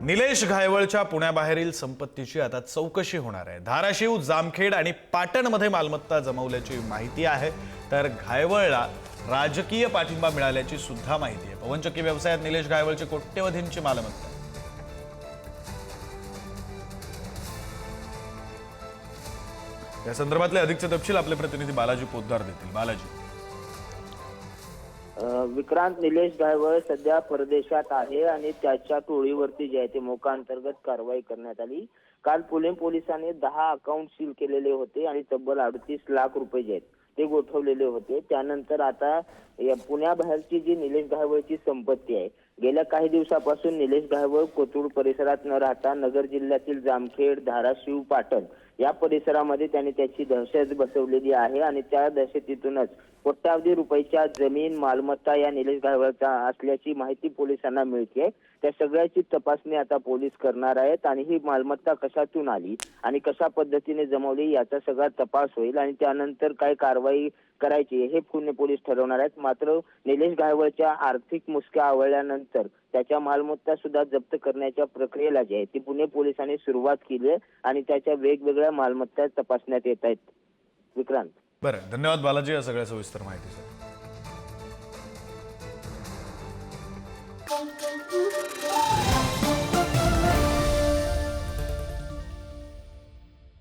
निलेश घायवळच्या पुण्याबाहेरील संपत्तीची आता चौकशी होणार आहे. धाराशिव जामखेड आणि पाटणमध्ये मालमत्ता जमवल्याची माहिती आहे. तर घायवळला राजकीय पाठिंबा मिळाल्याची सुद्धा माहिती आहे. पवनचक्की व्यवसायात निलेश घायवळची कोट्यवधींची मालमत्ता. या संदर्भातले अधिकचे तपशील आपले प्रतिनिधी बालाजी पोद्दार देतील. बालाजी. विक्रांत निलेश गायवळ सध्या परदेशात आहे आणि त्याच्या टोळीवरती जे आहे ते मोका अंतर्गत कारवाई करण्यात आली. काल पुणे पोलिसांनी दहा अकाउंट सील केलेले होते आणि तब्बल अडतीस लाख रुपये जे आहेत ते गोठवलेले होते. त्यानंतर आता या पुण्याबाहेरची जी निलेश गायवळची संपत्ती आहे गेल्या काही दिवसापासून निलेश गायवळ कोथरूड परिसरात न राहता नगर जिल्ह्यातील जामखेड धाराशिव पाटण या परिसरामध्ये त्याने त्याची दहशत बसवलेली आहे आणि त्या दहशतीतूनच कोट्यावधी रुपयाच्या जमीन मालमत्ता या निलेश घायवळचा असल्याची माहिती पोलिसांना मिळते त्या सगळ्याची तपासणी आता पोलीस करणार आहेत आणि ही मालमत्ता कशातून आली आणि कशा पद्धतीने जमवली याचा सगळा तपास होईल आणि त्यानंतर काय कारवाई करायची हे पुणे पोलीस ठरवणार आहेत. मात्र निलेश घायवळच्या आर्थिक मुसक्या आवळल्यानंतर त्याच्या मालमत्ता सुद्धा जप्त करण्याच्या प्रक्रियेला जी आहे ती पुणे पोलिसांनी सुरुवात केली आहे आणि त्याच्या वेगवेगळ्या मालमत्ता तपासण्यात येत आहेत. विक्रांत. बरं धन्यवाद बालाजी या सगळ्या सविस्तर माहितीसाठी. Thank you.